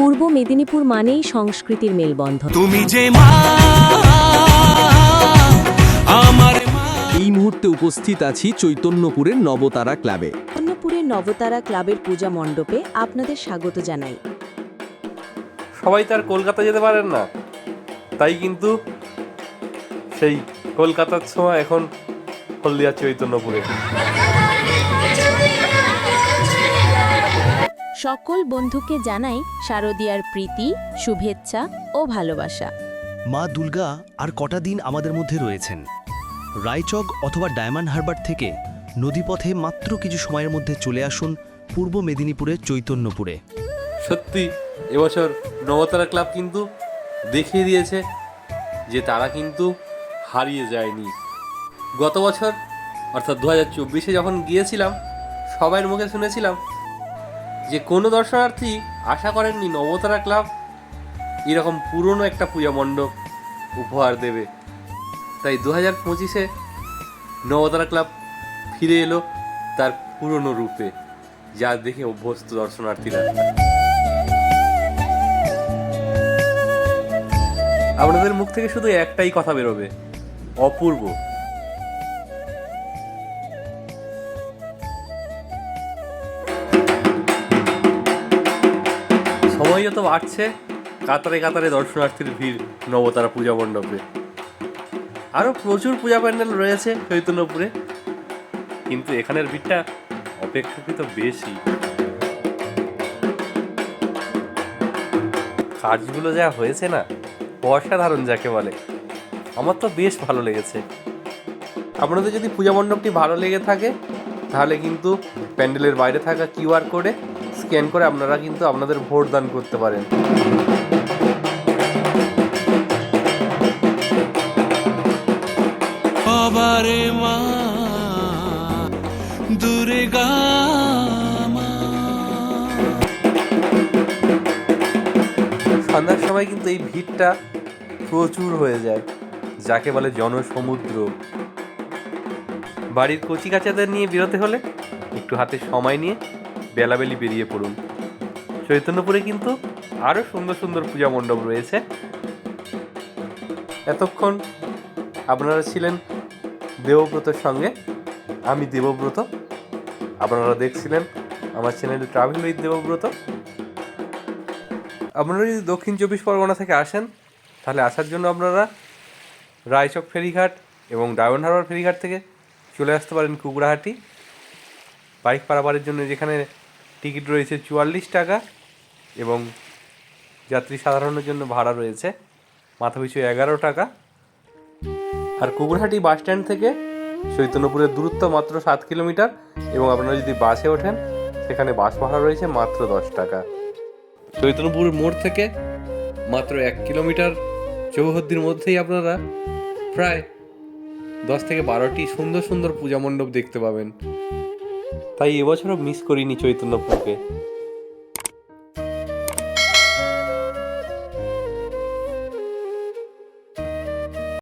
পূর্ব মেদিনীপুর মানেই সংস্কৃতির মেলবন্ধন। তুমি যে মা আমার মা। এই মুহূর্তে উপস্থিত আছি চৈতন্যপুরের নবতারা ক্লাবে। চৈতন্যপুরের নবতারা ক্লাবের পূজা মণ্ডপে আপনাদের স্বাগত জানাই। সবাই তো আর কলকাতা যেতে পারেন না। তাই কিন্তু সেই কলকাতার সময় এখন হলদিয়া চৈতন্যপুরে। সকল বন্ধুকে জানাই শারদীয়ার প্রীতি শুভেচ্ছা ও ভালোবাসা। মা দুর্গা আর কটা দিন আমাদের মধ্যে রয়েছেন। রায়চক অথবা ডায়মন্ড হারবার থেকে নদীপথে মাত্র কিছু সময়ের মধ্যে চলে আসুন পূর্ব মেদিনীপুরের চৈতন্যপুরে। সত্যি এবছর নবতারা ক্লাব কিন্তু দেখিয়ে দিয়েছে যে তারা কিন্তু হারিয়ে যায়নি। গত বছর অর্থাৎ দু হাজার চব্বিশে যখন গিয়েছিলাম সবাইয়ের মুখে শুনেছিলাম যে কোনো দর্শনার্থী আশা করেননি নবতারা ক্লাব এরকম পুরনো একটা পূজা মণ্ডপ উপহার দেবে। তাই দু হাজার পঁচিশে নবতারা ক্লাব ফিরে এলো তার পুরনো রূপে, যা দেখে অভ্যস্ত দর্শনার্থীরা। আপনাদের মুখ থেকে শুধু একটাই কথা বেরোবে, অপূর্ব। সময় তো বাড়ছে, কাতারে কাতারে দর্শনার্থীর ভিড় নবতারা পূজা মণ্ডপে। আরও প্রচুর পূজা প্যান্ডেল রয়েছে চৈতন্যপুরে। কিন্তু এখানের ভিড়টা অপেক্ষাকৃত বেশি। কাজগুলো যা হয়েছে না, অসাধারণ যাকে বলে। আমার তো বেশ ভালো লেগেছে। আপনাদের যদি পূজা মণ্ডপটি ভালো লেগে থাকে, তাহলে কিন্তু প্যান্ডেলের বাইরে থাকা কিউআর কোডে স্ক্যান করে আপনারা কিন্তু আপনাদের ভোট দান করতে পারেন। বাবারে মা দুর্গা সন্ধ্যার সময় কিন্তু এই ভিড়টা প্রচুর হয়ে যায় যাকে বলে জনসমুদ্র। বাড়ির কচি কাচাদের নিয়ে বেরোতে হলে একটু হাতে সময় নিয়ে বেলাবেলি বেরিয়ে পড়ুন। চৈতন্যপুরে কিন্তু আরও সুন্দর সুন্দর পূজা মণ্ডপ রয়েছে। এতক্ষণ আপনারা ছিলেন দেবব্রতর সঙ্গে, আমি দেবব্রত। আপনারা দেখছিলেন আমার চ্যানেল ট্রাভেল উইথ দেবব্রত। আপনারা যদি দক্ষিণ চব্বিশ পরগনা থেকে আসেন, তাহলে আসার জন্য আপনারা রায়চক ফেরিঘাট এবং ডায়মন্ড হারবার ফেরিঘাট থেকে চলে আসতে পারেন কুকড়াহাটি। বাইক পারাপারের জন্য যেখানে টিকিট রয়েছে চুয়াল্লিশ টাকা এবং যাত্রী সাধারণের জন্য ভাড়া রয়েছে মাথাপিছু এগারো টাকা। আর কুকুরহাটি বাস স্ট্যান্ড থেকে চৈতন্যপুরের দূরত্ব মাত্র সাত কিলোমিটার এবং আপনারা যদি বাসে ওঠেন, সেখানে বাস ভাড়া রয়েছে মাত্র দশ টাকা। চৈতন্যপুর মোড় থেকে মাত্র এক কিলোমিটার চৌহদ্দির মধ্যেই আপনারা প্রায় দশ থেকে বারোটি সুন্দর সুন্দর পূজা মণ্ডপ দেখতে পাবেন। তাই এবছরও মিস করিনি চৈতন্যপুরকে